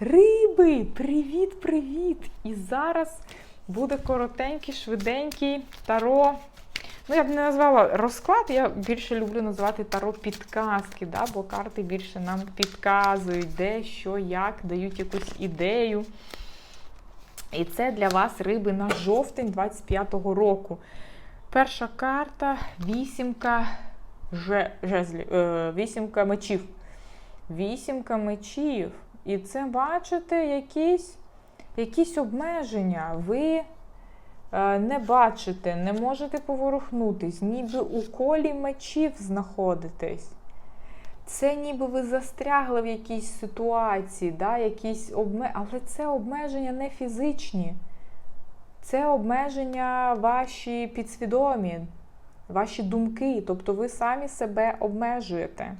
Риби! Привіт-привіт! І зараз буде коротенький, швиденький таро. Ну, я б не назвала розклад, я більше люблю називати таро підказки, да? бо карти більше нам підказують, де, що, як, дають якусь ідею. І це для вас риби на жовтень 25-го року. Перша карта вісімка же, жезлів, е, вісімка мечів. Вісімка мечів. І це, бачите, якісь, якісь обмеження. Ви е, не бачите, не можете поворухнутись, ніби у колі мечів знаходитесь. Це ніби ви застрягли в якійсь ситуації, да, якісь обме... але це обмеження не фізичні. Це обмеження ваші підсвідомі, ваші думки. Тобто ви самі себе обмежуєте.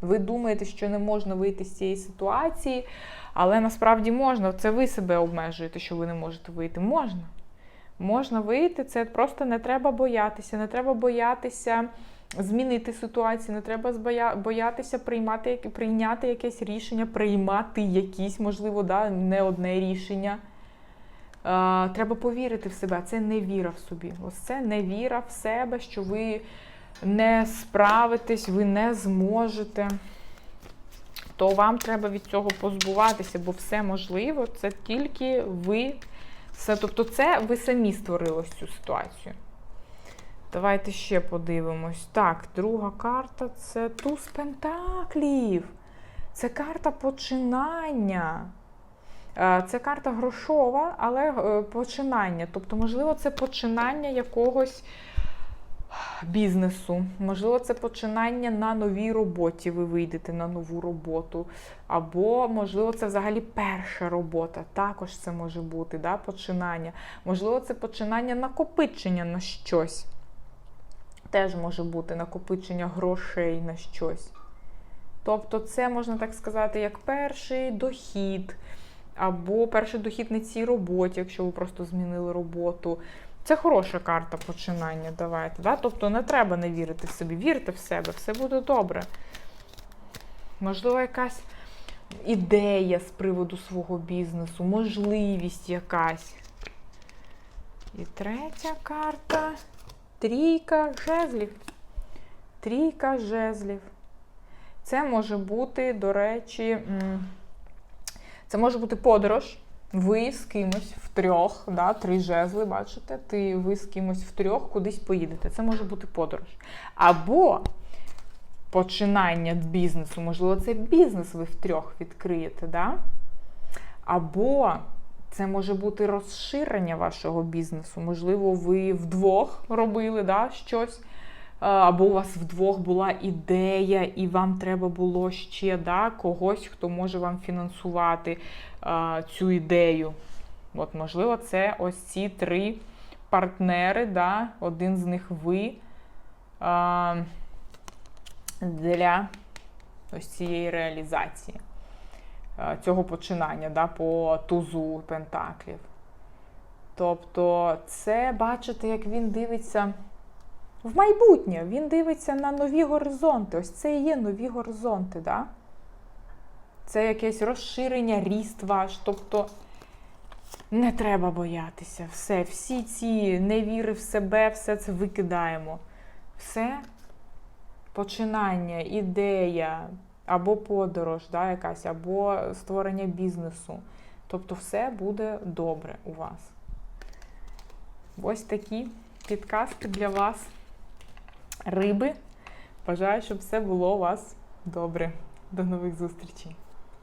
Ви думаєте, що не можна вийти з цієї ситуації, але насправді можна. Це ви себе обмежуєте, що ви не можете вийти. Можна. Можна вийти, це просто не треба боятися. Не треба боятися змінити ситуацію, не треба боятися приймати, прийняти якесь рішення, приймати якісь, можливо, да, не одне рішення. Треба повірити в себе. Це не віра в собі. Ось це не віра в себе, що ви не справитесь, ви не зможете. То вам треба від цього позбуватися, бо все можливо, це тільки ви. Все, тобто, це ви самі створили цю ситуацію. Давайте ще подивимось. Так, друга карта це туз пентаклів. Це карта починання. Е, Це карта грошова, але е, починання. Тобто, можливо, це починання якогось бізнесу. Можливо, це починання на новій роботі. Ви вийдете на нову роботу. Або, можливо, це взагалі перша робота. Також це може бути да, починання. Можливо, це починання накопичення на щось. Теж може бути накопичення грошей на щось. Тобто, це можна так сказати, як перший дохід, або перший дохід на цій роботі, якщо ви просто змінили роботу. Це хороша карта починання. Давайте. Да? Тобто не треба не вірити в собі. Вірте в себе, все буде добре. Можливо, якась ідея з приводу свого бізнесу, можливість якась. І третя карта. Трійка жезлів. Трійка жезлів. Це може бути, до речі, це може бути подорож. Ви з кимось втрьох, да, три жезли, бачите, ти ви з кимось втрьох кудись поїдете. Це може бути подорож. Або починання бізнесу, можливо, це бізнес ви втрьох відкриєте, да? Або це може бути розширення вашого бізнесу. Можливо, ви вдвох робили да, щось. А, Або у вас вдвох була ідея, і вам треба було ще да, когось, хто може вам фінансувати а, цю ідею. От, можливо, це ось ці три партнери, да, один з них ви а, для ось цієї реалізації а, цього починання да, по тузу пентаклів. Тобто, це бачите, як він дивиться в майбутнє. Він дивиться на нові горизонти. Ось це і є нові горизонти. Да? Це якесь розширення, ріст ваш. Тобто не треба боятися. Все, всі ці невіри в себе, все це викидаємо. Все починання, ідея, або подорож, да, якась, або створення бізнесу. Тобто, все буде добре у вас. Ось такі підказки для вас риби. Бажаю, щоб все було у вас добре. До нових зустрічей!